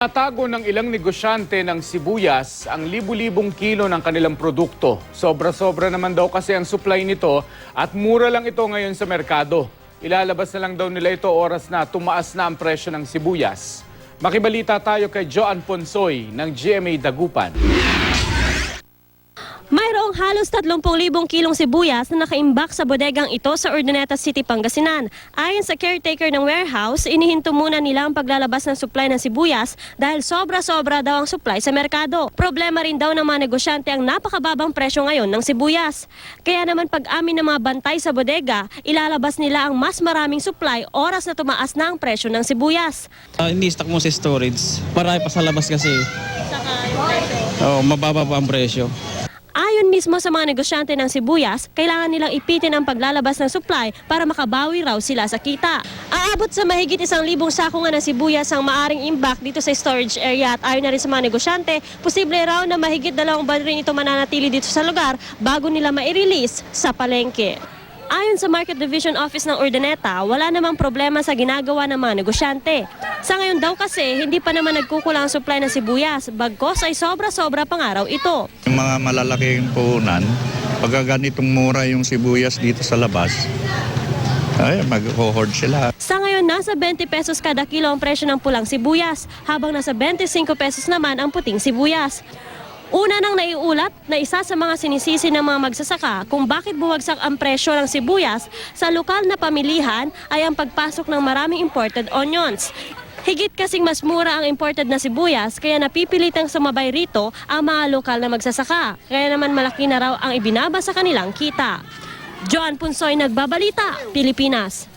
Natago ng ilang negosyante ng sibuyas ang libu-libong kilo ng kanilang produkto. Sobra-sobra naman daw kasi ang supply nito at mura lang ito ngayon sa merkado. Ilalabas na lang daw nila ito oras na tumaas na ang presyo ng sibuyas. Makibalita tayo kay Joan Ponsoy ng GMA Dagupan. Mayroong halos 30,000 kilong sibuyas na nakaimbak sa bodegang ito sa Urdaneta City, Pangasinan. Ayon sa caretaker ng warehouse, inihinto muna nila ang paglalabas ng supply ng sibuyas dahil sobra-sobra daw ang supply sa merkado. Problema rin daw ng mga negosyante ang napakababang presyo ngayon ng sibuyas. Kaya naman pag amin ng mga bantay sa bodega, ilalabas nila ang mas maraming supply oras na tumaas na ang presyo ng sibuyas. Uh, ini-stock mo sa storage. Marami pa sa labas kasi. Oo, mababa pa ang presyo. Ayon mismo sa mga negosyante ng sibuyas, kailangan nilang ipitin ang paglalabas ng supply para makabawi raw sila sa kita. Aabot sa mahigit isang libong sako nga ng sibuyas ang maaring imbak dito sa storage area at ayon na rin sa mga negosyante, posible raw na mahigit dalawang buwan rin ito mananatili dito sa lugar bago nila ma-release sa palengke. Ayon sa Market Division Office ng Urdaneta, wala namang problema sa ginagawa ng mga negosyante. Sa ngayon daw kasi, hindi pa naman nagkukulang ang supply ng sibuyas, bagkos ay sobra-sobra pang araw ito. Yung mga malalaking puhunan, pag ganitong mura yung sibuyas dito sa labas, ay mag-hoard sila. Sa ngayon, nasa 20 pesos kada kilo ang presyo ng pulang sibuyas, habang nasa 25 pesos naman ang puting sibuyas. Una nang naiulat na isa sa mga sinisisi ng mga magsasaka kung bakit bumagsak ang presyo ng sibuyas sa lokal na pamilihan ay ang pagpasok ng maraming imported onions. Higit kasing mas mura ang imported na sibuyas kaya napipilitang sumabay rito ang mga lokal na magsasaka. Kaya naman malaki na raw ang ibinaba sa kanilang kita. Joan Punsoy nagbabalita, Pilipinas.